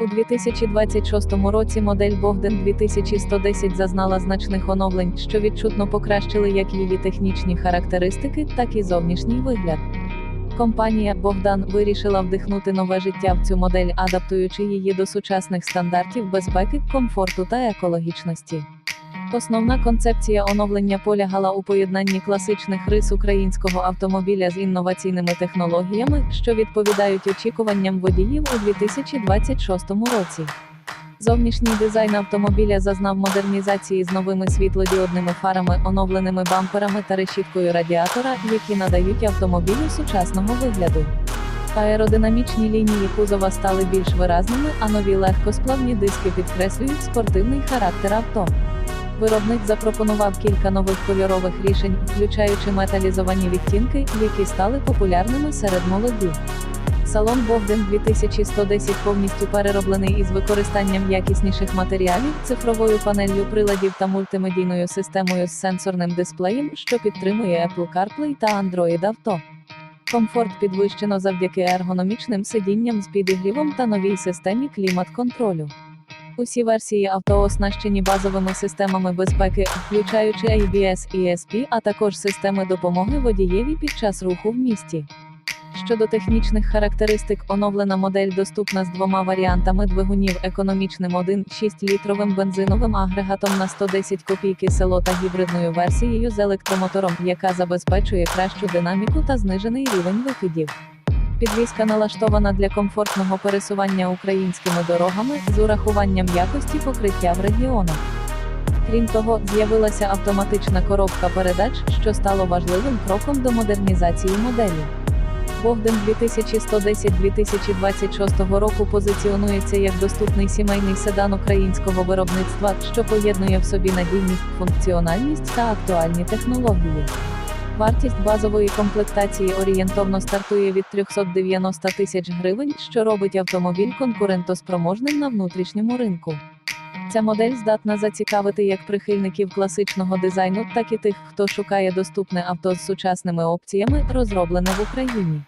У 2026 році модель Богдан 2110 зазнала значних оновлень, що відчутно покращили як її технічні характеристики, так і зовнішній вигляд. Компанія Богдан вирішила вдихнути нове життя в цю модель, адаптуючи її до сучасних стандартів безпеки, комфорту та екологічності. Основна концепція оновлення полягала у поєднанні класичних рис українського автомобіля з інноваційними технологіями, що відповідають очікуванням водіїв у 2026 році. Зовнішній дизайн автомобіля зазнав модернізації з новими світлодіодними фарами, оновленими бамперами та решіткою радіатора, які надають автомобілю сучасного вигляду. Аеродинамічні лінії кузова стали більш виразними, а нові легкосплавні диски підкреслюють спортивний характер авто. Виробник запропонував кілька нових кольорових рішень, включаючи металізовані відтінки, які стали популярними серед молоді. Салон Богдан 2110 повністю перероблений із використанням якісніших матеріалів, цифровою панелью приладів та мультимедійною системою з сенсорним дисплеєм, що підтримує Apple CarPlay та Android Auto. Комфорт підвищено завдяки ергономічним сидінням з підігрівом та новій системі клімат-контролю. Усі версії авто оснащені базовими системами безпеки, включаючи ABS і ESP, а також системи допомоги водієві під час руху в місті. Щодо технічних характеристик, оновлена модель доступна з двома варіантами двигунів економічним 1,6-літровим бензиновим агрегатом на 110 копійки село та гібридною версією з електромотором, яка забезпечує кращу динаміку та знижений рівень викидів. Підвізка налаштована для комфортного пересування українськими дорогами з урахуванням якості покриття в регіонах. Крім того, з'явилася автоматична коробка передач, що стало важливим кроком до модернізації моделі. Богдан 2110-2026 року позиціонується як доступний сімейний седан українського виробництва, що поєднує в собі надійність, функціональність та актуальні технології. Вартість базової комплектації орієнтовно стартує від 390 тисяч гривень, що робить автомобіль конкурентоспроможним на внутрішньому ринку. Ця модель здатна зацікавити як прихильників класичного дизайну, так і тих, хто шукає доступне авто з сучасними опціями, розроблене в Україні.